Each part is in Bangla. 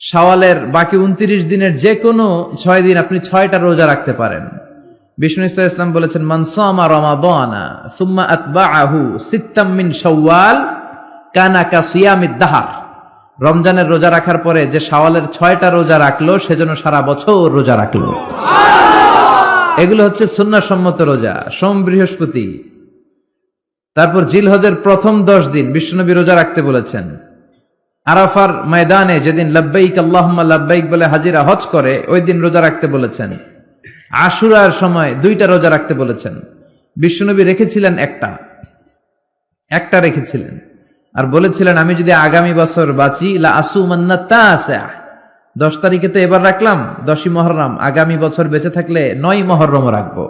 শাওয়ালের বাকি উনত্রিশ দিনের যে কোনো ছয় দিন আপনি ছয়টা রোজা রাখতে পারেন। বিষ্ণু ইসা ইসলাম বলেছেন মানসামা রমাদানা সুম্মা আতবাআহু সিত্তাম মিন শাওয়াল কানা কা সিয়ামিদ দাহার। রমজানের রোজা রাখার পরে যে শাওয়ালের ছয়টা রোজা রাখল সেজন্য সারা বছর রোজা রাখল। এগুলো হচ্ছে সুন্নাসম্মত রোজা, সোম, বৃহস্পতি। তারপর জিলহজের প্রথম দশ দিন বিষ্ণুনবী রোজা রাখতে বলেছেন আরাফার ময়দানে যেদিন লাব্বাইক আল্লাহুম্মা লাব্বাইক বলে হাজিরা হজ করে, ওই দিন রোজা রাখতে বলেছেন। আশুরার সময় দুইটা রোজা রাখতে বলেছেন। বিষ্ণুনবী রেখেছিলেন একটা। একটা রেখেছিলেন। আর বলেছিলেন, আমি যদি আগামী বছর বাঁচি, লা আসুমান্না তাসা দশ তারিখে তো এবার রাখলাম, দশই মহরম। আগামী বছর বেঁচে থাকলে নয় মহরম রাখব।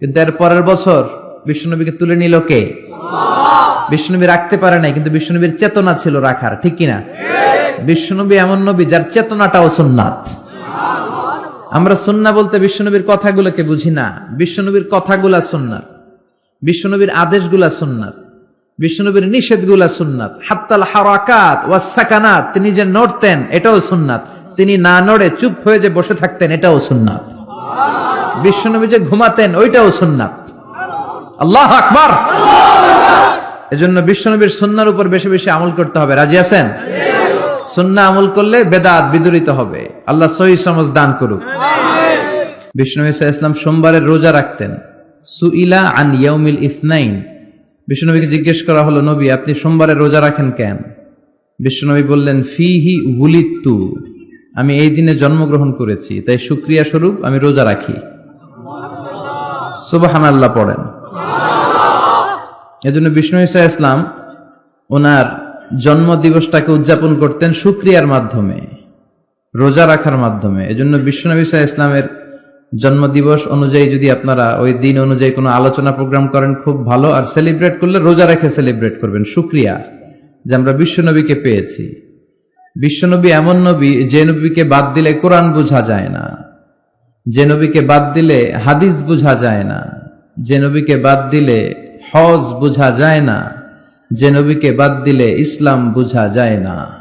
কিন্তু এর পরের বছর বিষ্ণুনবীকে তুলে নিল কে? বিষ্ণুনবী রাখতে পারে নাই, কিন্তু বিষ্ণুনবীর চেতনা ছিল রাখার, ঠিক কিনা? বিষ্ণুনবী এমন নবী যার চেতনাটাও সুন্নাত। আমরা সুন্না বলতে বিষ্ণুনবীর কথাগুলোকে বুঝি না। বিষ্ণুনবীর কথাগুলা সুন্নাত, বিষ্ণুনবীর আদেশগুলা সুন্নাত, বিষ্ণুনবীর নিষেধগুলা সুন্নাত। হাত্তাল হারাকাত ওয়াস সাকানাত, তিনি যে নড়তেন, এটাও সুন্নাত। তিনি না নড়ে চুপ হয়ে যে বসে থাকতেন, এটাও সুন্নাত। বিষ্ণুনবী যে ঘুমাতেন, ওইটাও সুন্নাত। আল্লাহ আকবার! এজন্য বিশ্বনবীর সুন্নার উপর বেশি বেশি আমল করতে হবে। রাজি আছেন? সুন্না আমল করলে বেদাত বিদরিত হবে। আল্লাহ সহি সমাজ দান করুক। বিষ্ণনবী ইসলাম সোমবারের রোজা রাখতেন। সুইলা আন ইয়াউমিল ইসনাইন। বিষ্ণনবীকে জিজ্ঞেস করা হলো নবী আপনি সোমবারে রোজা রাখেন কেন? বিষ্ণনবী বললেন ফিহি উলিত্তু। আমি এই দিনে জন্মগ্রহণ করেছি তাই শুক্রিয়া স্বরূপ আমি রোজা রাখি। সুবহানাল্লাহ পড়েন। এজন্য বিষ্ণু ইসা ইসলাম ওনার জন্ম দিবসটাকে উদযাপন করতেন শুক্রিয়ার মাধ্যমে, রোজা রাখার মাধ্যমে। এজন্য বিশ্বনবী ইসা ইসলামের জন্ম দিবস অনুযায়ী যদি আপনারা ওই দিন অনুযায়ী কোনো আলোচনা প্রোগ্রাম করেন, খুব ভালো। আর সেলিব্রেট করলে রোজা রেখে সেলিব্রেট করবেন শুক্রিয়া যে আমরা বিশ্বনবীকে পেয়েছি। বিশ্বনবী এমন নবী যে নবীকে বাদ দিলে কোরআন বোঝা যায় না, যে নবীকে বাদ দিলে হাদিস বোঝা যায় না, যে নবীকে বাদ দিলে হজ বোঝা যায় না। যে নবীকে বাদ দিলে ইসলাম বোঝা যায় না।